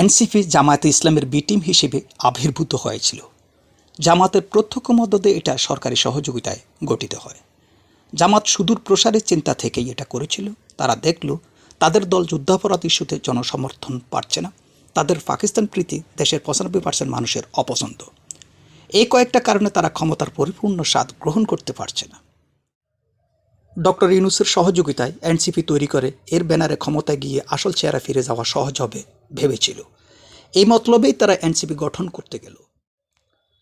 NCP জামায়াতে ইসলামের B team হিসেবে আবির্ভূত হয়েছিল। জামাতের প্রত্যক্ষ মদদে এটা সরকারি সহযোগিতায় গঠিত হয়। জামাত সুদূর প্রসারের চিন্তা থেকেই এটা করেছিল। তারা দেখল, তাদের দল যুদ্ধাপরাধ ইস্যুতে জনসমর্থন পাচ্ছে না। তাদের পাকিস্তান প্রীতি দেশের পঁচানব্বই পার্সেন্ট মানুষের অপছন্দ। এই কয়েকটা কারণে তারা ক্ষমতার পরিপূর্ণ স্বাদ গ্রহণ করতে পারছে না। ডক্টর ইউনুসের সহযোগিতায় এনসিপি তৈরি করে, এর ব্যানারে ক্ষমতায় গিয়ে আসল চেহারা ফিরে যাওয়া সহজ হবে ভেবেছিল। এই মতলবেই তারা এনসিপি গঠন করতে গেল।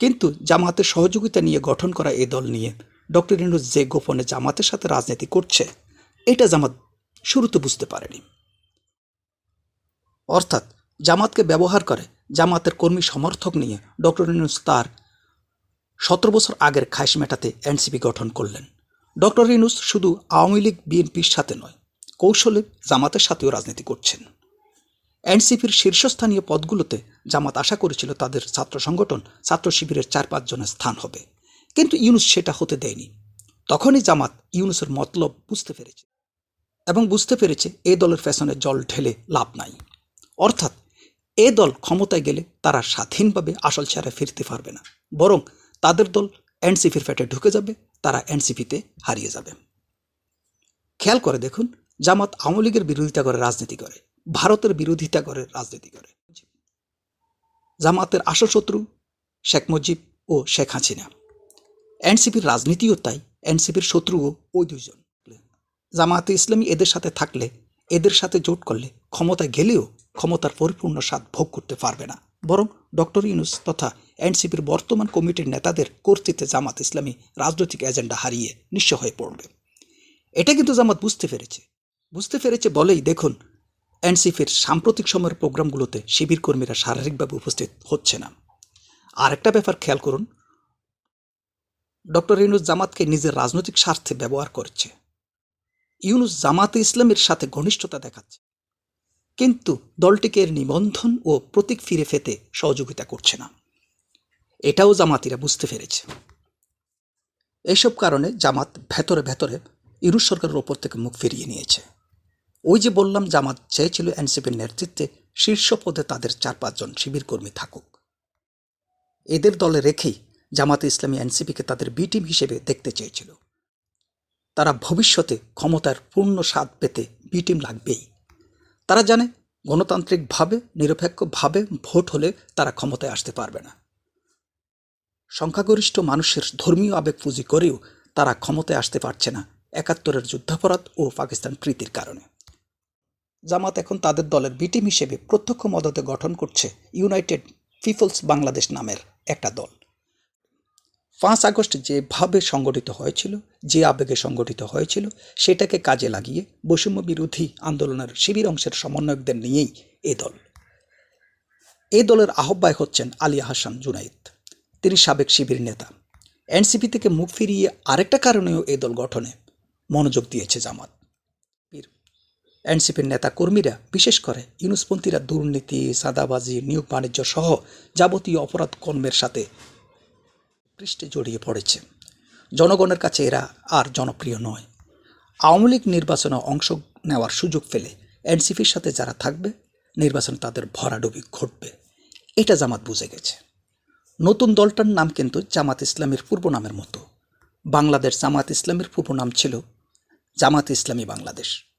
কিন্তু জামাতের সহযোগিতা নিয়ে গঠন করা এই দল নিয়ে ডক্টর ইউনুস যে গোপনে জামাতের সাথে রাজনীতি করছে, এটা জামাত শুরুতে বুঝতে পারেনি। অর্থাৎ জামাতকে ব্যবহার করে জামাতের কর্মী সমর্থক নিয়ে ডক্টর ইউনুস তার সতেরো বছর আগের খাইশ মেটাতে এনসিপি গঠন করলেন। ডক্টর ইউনুস শুধু আওয়ামী লীগ, বিএনপির সাথে নয়, কৌশলে জামাতের সাথেও রাজনীতি করছেন। এনসিপির শীর্ষস্থানীয় পদগুলোতে জামাত আশা করেছিল তাদের ছাত্র সংগঠন ছাত্র শিবিরের চার পাঁচজনের স্থান হবে। কিন্তু ইউনুস সেটা হতে দেয়নি। তখনই জামাত ইউনুসের মতলব বুঝতে পেরেছে। এবং বুঝতে পেরেছে এ দলের ফ্যাশনে জল ঢেলে লাভ নাই। অর্থাৎ এ দল ক্ষমতায় গেলে তারা স্বাধীনভাবে আসল চেহারা ফিরতে পারবে না। বরং তাদের দল এনসিপির ফ্যাটে ঢুকে যাবে, তারা এনসিপিতে হারিয়ে যাবে। খেয়াল করে দেখুন, জামাত আওয়ামী লীগের বিরোধিতা করে রাজনীতি করে। ভারতের বিরোধিতা করে, রাজনীতি করে। জামাতের আসল শত্রু শেখ মুজিব ও শেখ হাসিনা। এনসিপির রাজনীতিও তাই, এনসিপির শত্রুও ওই দুইজন। জামাতে ইসলামী এদের সাথে থাকলে, এদের সাথে জোট করলে ক্ষমতায় গেলেও ক্ষমতার পরিপূর্ণ স্বাদ ভোগ করতে পারবে না। বরং ডক্টর ইউনুস তথা এনসিপির বর্তমান কমিটির নেতাদের কর্তৃত্বে জামাত ইসলামী রাজনৈতিক এজেন্ডা হারিয়ে নিঃস্ব হয়ে পড়বে। এটা কিন্তু জামাত বুঝতে পেরেছে। বুঝতে পেরেছে বলেই দেখুন এনসিপির সাম্প্রতিক সময়ের প্রোগ্রামগুলোতে শিবির কর্মীরা শারীরিকভাবে উপস্থিত হচ্ছে না। আরেকটা ব্যাপার খেয়াল করুন, ডক্টর ইউনুস জামাতকে নিজের রাজনৈতিক স্বার্থে ব্যবহার করছে। ইউনুস জামাতে ইসলামের সাথে ঘনিষ্ঠতা দেখাচ্ছে, কিন্তু দলটিকে এর নিবন্ধন ও প্রতীক ফিরে ফেতে সহযোগিতা করছে না। এটাও জামাতিরা বুঝতে পেরেছে। এসব কারণে জামাত ভেতরে ভেতরে ইউনুস সরকারের ওপর থেকে মুখ ফিরিয়ে নিয়েছে। ওই যে বললাম, জামাত চেয়েছিল এনসিপির নেতৃত্বে শীর্ষ পদে তাদের চার পাঁচজন শিবির কর্মী থাকুক। এদের দলে রেখেই জামাতে ইসলামী এনসিপিকে তাদের বি টিম হিসেবে দেখতে চেয়েছিল। তারা ভবিষ্যতে ক্ষমতার পূর্ণ স্বাদ পেতে বি টিম লাগবেই। তারা জানে, গণতান্ত্রিকভাবে, নিরপেক্ষভাবে ভোট হলে তারা ক্ষমতায় আসতে পারবে না। সংখ্যাগরিষ্ঠ মানুষের ধর্মীয় আবেগ পুঁজি করেও তারা ক্ষমতায় আসতে পারছে না একাত্তরের যুদ্ধাপরাধ ও পাকিস্তান প্রীতির কারণে। জামাত এখন তাদের দলের বিটিম হিসেবে প্রত্যক্ষ মদতে গঠন করছে ইউনাইটেড পিপলস বাংলাদেশ নামের একটা দল। পাঁচ আগস্ট যেভাবে সংগঠিত হয়েছিল, যে আবেগে সংগঠিত হয়েছিল, সেটাকে কাজে লাগিয়ে বৈষম্য বিরোধী আন্দোলনের শিবির অংশের সমন্বয়কদের নিয়েই এ দল। এ দলের আহ্বায়ক হচ্ছেন আলিয়া হাসান জুনাইদ। তিনি সাবেক শিবির নেতা। এনসিপি থেকে মুখ ফিরিয়ে আরেকটা কারণেও এ দল গঠনে মনোযোগ দিয়েছে জামাত। এনসিপির নেতা কর্মীরা বিশেষ করে ইউনুসপন্থীরা দুর্নীতি, সাদাবাজি, নিয়োগ বাণিজ্য সহ যাবতীয় অপরাধ কর্মের সাথে পৃষ্ঠে জড়িয়ে পড়েছে। জনগণের কাছে এরা আর জনপ্রিয় নয়। আওয়ামী লীগ নির্বাচনে অংশ নেওয়ার সুযোগ পেলে এনসিপির সাথে যারা থাকবে, নির্বাচন তাদের ভরাডুবি ঘটবে। এটা জামাত বুঝে গেছে। নতুন দলটার নাম কিন্তু জামাত ইসলামের পূর্ব নামের মতো। বাংলাদেশ জামাত ইসলামের পূর্ব নাম ছিল জামাত ইসলামী বাংলাদেশ।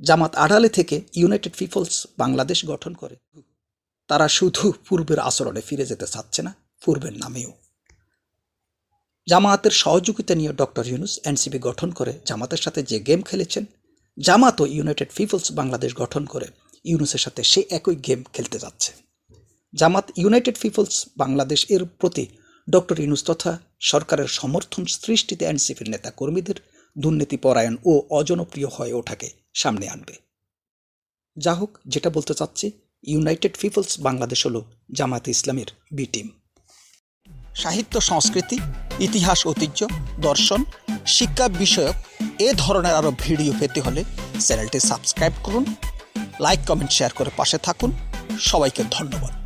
জামাত আড়ালে থেকে ইউনাইটেড পিপলস বাংলাদেশ গঠন করে। তারা শুধু পূর্বের আচরণে ফিরে যেতে চাচ্ছে না, পূর্বের নামেও। জামাতের সহযোগিতা নিয়ে ডক্টর ইউনুস এনসিপি গঠন করে জামাতের সাথে যে গেম খেলেছেন, জামাতও ইউনাইটেড পিপলস বাংলাদেশ গঠন করে ইউনুসের সাথে সে একই গেম খেলতে যাচ্ছে। জামাত ইউনাইটেড পিপলস বাংলাদেশ এর প্রতি ডক্টর ইউনুস তথা সরকারের সমর্থন সৃষ্টিতে এনসিপির নেতা কর্মীদের দুর্নীতি পরায়ণ ও অজনপ্রিয় হয়ে ওঠাকে সামনে আনবে। যা হোক, যেটা বলতে চাচ্ছি ইউনাইটেড পিপলস বাংলাদেশ হল জামাত ইসলামের বি টিম সাহিত্য, সংস্কৃতি, ইতিহাস, ঐতিহ্য, দর্শন, শিক্ষা বিষয়ক এ ধরনের আরও ভিডিও পেতে হলে চ্যানেলটি সাবস্ক্রাইব করুন, লাইক, কমেন্ট, শেয়ার করে পাশে থাকুন। সবাইকে ধন্যবাদ।